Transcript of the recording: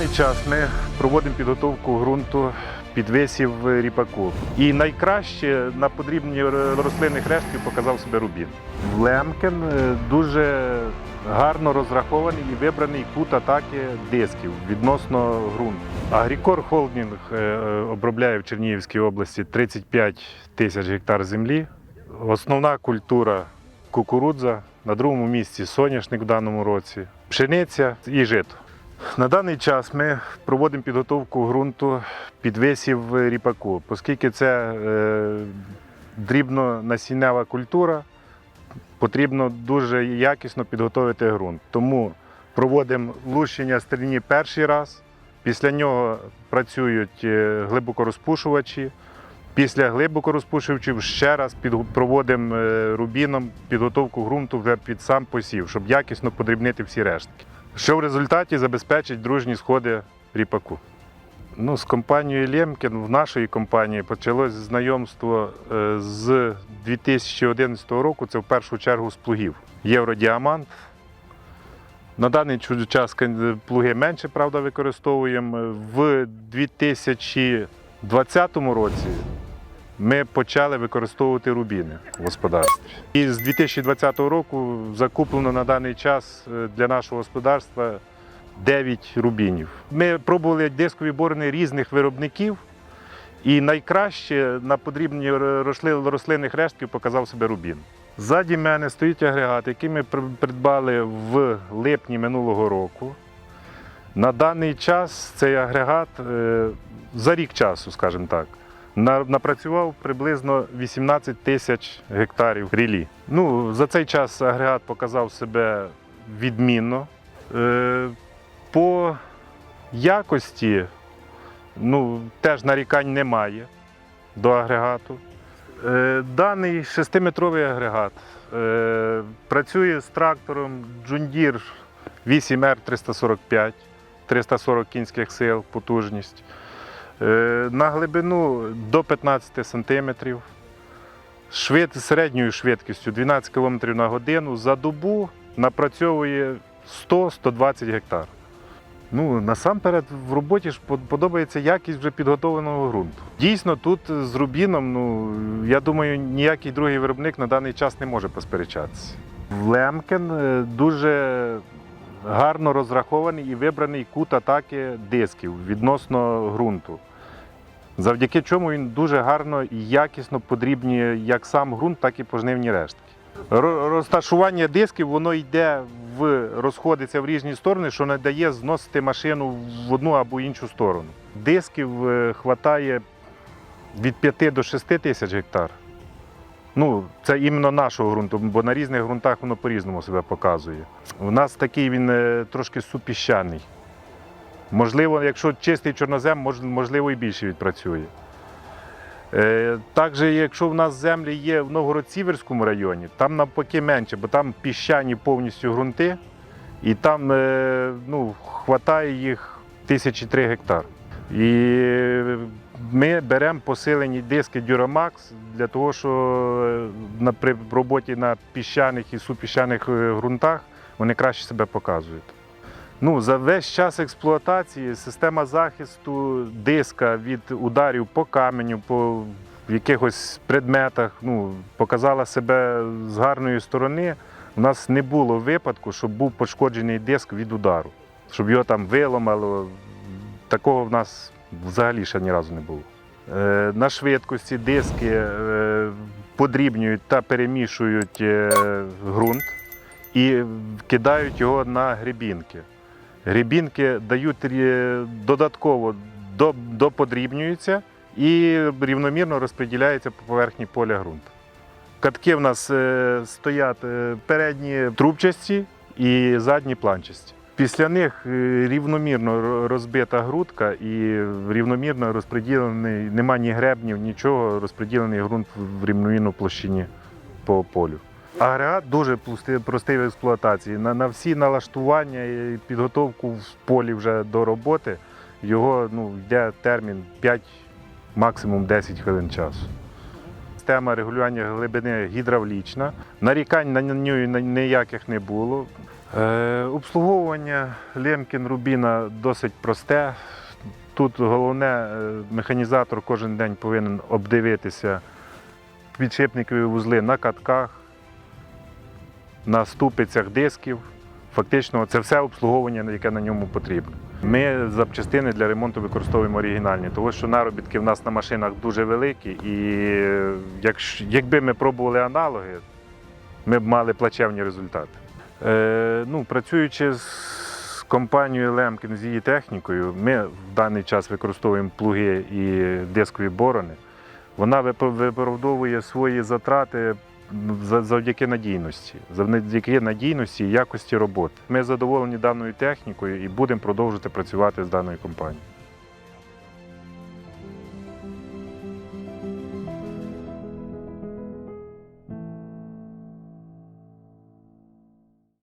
даний час ми проводимо підготовку ґрунту під висів ріпаку. І найкраще на подрібні рослинних рештків показав себе рубін. Лемкен е, дуже гарно розрахований і вибраний кут атаки дисків відносно ґрунту. Агрікор Холдінг е, е, обробляє в Чернігівській області 35 тисяч гектар землі. Основна культура кукурудза, на другому місці соняшник в даному році, пшениця і жито. На даний час ми проводимо підготовку ґрунту під висів ріпаку, оскільки це е, дрібнонасіннева культура, потрібно дуже якісно підготовити ґрунт. Тому проводимо лущення стерні перший раз, після нього працюють е, глибокорозпушувачі. Після глибокорозпушувачів ще раз проводимо е, рубіном підготовку ґрунту під сам посів, щоб якісно подрібнити всі рештки. Що в результаті забезпечить дружні сходи ріпаку. Ну, з компанією Лємкін в нашої компанії почалось знайомство е, з 2011 року. Це в першу чергу з плугів. Євродіамант. На даний час плуги менше, правда, використовуємо. В 2020 році ми почали використовувати рубіни в господарстві. І з 2020 року закуплено на даний час е, для нашого господарства 9 рубінів. Ми пробували дискові борони різних виробників, і найкраще на подрібні рослинних рештків показав себе рубін. Ззаді мене стоїть агрегат, який ми придбали в липні минулого року. На даний час цей агрегат е, за рік часу, скажімо так, напрацював приблизно 18 тисяч гектарів рілі. Ну, за цей час агрегат показав себе відмінно. Е, По якості ну, теж нарікань немає до агрегату. Е, Даний 6-метровий агрегат е, працює з трактором John Deere 8R 345, 340 кінських сил, потужність. Е, На глибину до 15 см. Швид, середньою швидкістю 12 км на годину за добу напрацьовує 100-120 гектар. Ну, насамперед, в роботі ж подобається якість вже підготовленого ґрунту. Дійсно, тут з Рубіном, ну, я думаю, ніякий другий виробник на даний час не може посперечатися. Лемкен е, дуже гарно розрахований і вибраний кут атаки дисків відносно ґрунту. Завдяки чому він дуже гарно і якісно подрібнює як сам ґрунт, так і пожнивні рештки. Розташування дисків воно йде в розходиться в різні сторони, що не дає зносити машину в одну або іншу сторону. Дисків е, хватає від 5 до 6 тисяч гектар. Ну, це іменно нашого ґрунту, бо на різних ґрунтах воно по-різному себе показує. У нас такий він е, трошки супіщаний. Можливо, якщо чистий чорнозем, можливо, і більше відпрацює. Е, Також, якщо в нас землі є в Новгород-Сіверському районі, там навпаки менше, бо там піщані повністю ґрунти, і там е, ну, хватає їх тисячі три гектар. І ми беремо посилені диски Duramax для того, що е, при роботі на піщаних і супіщаних ґрунтах вони краще себе показують. Ну, за весь час експлуатації система захисту диска від ударів по каменю, по якихось предметах ну, показала себе з гарної сторони. У нас не було випадку, щоб був пошкоджений диск від удару, щоб його там виламало. Такого в нас взагалі ще ні разу не було. Е, На швидкості диски е, подрібнюють та перемішують е, ґрунт і кидають його на грибінки. Грибінки дають додатково до- доподрібнюються і рівномірно розподіляються по поверхні поля ґрунту. Катки в нас е, стоять е, передні трубчасті і задні планчасті. Після них е, рівномірно розбита грудка і рівномірно розподілений, нема ні гребнів, нічого, розподілений ґрунт в рівномірну площині по полю. Агрегат дуже простий, в експлуатації. На, на всі налаштування і підготовку в полі вже до роботи його ну, йде термін 5, максимум 10 хвилин часу. Система регулювання глибини гідравлічна. Нарікань на неї ніяких не було. Е, обслуговування Лемкін Рубіна досить просте. Тут головне, е, механізатор кожен день повинен обдивитися підшипникові вузли на катках, на ступицях дисків. Фактично, це все обслуговування, яке на ньому потрібно. Ми запчастини для ремонту використовуємо оригінальні, тому що наробітки в нас на машинах дуже великі, і якби ми пробували аналоги, ми б мали плачевні результати. Е, ну, працюючи з компанією Лемкін, з її технікою, ми в даний час використовуємо плуги і дискові борони. Вона вип- виправдовує свої затрати за- завдяки надійності, завдяки надійності і якості роботи. Ми задоволені даною технікою і будемо продовжувати працювати з даною компанією.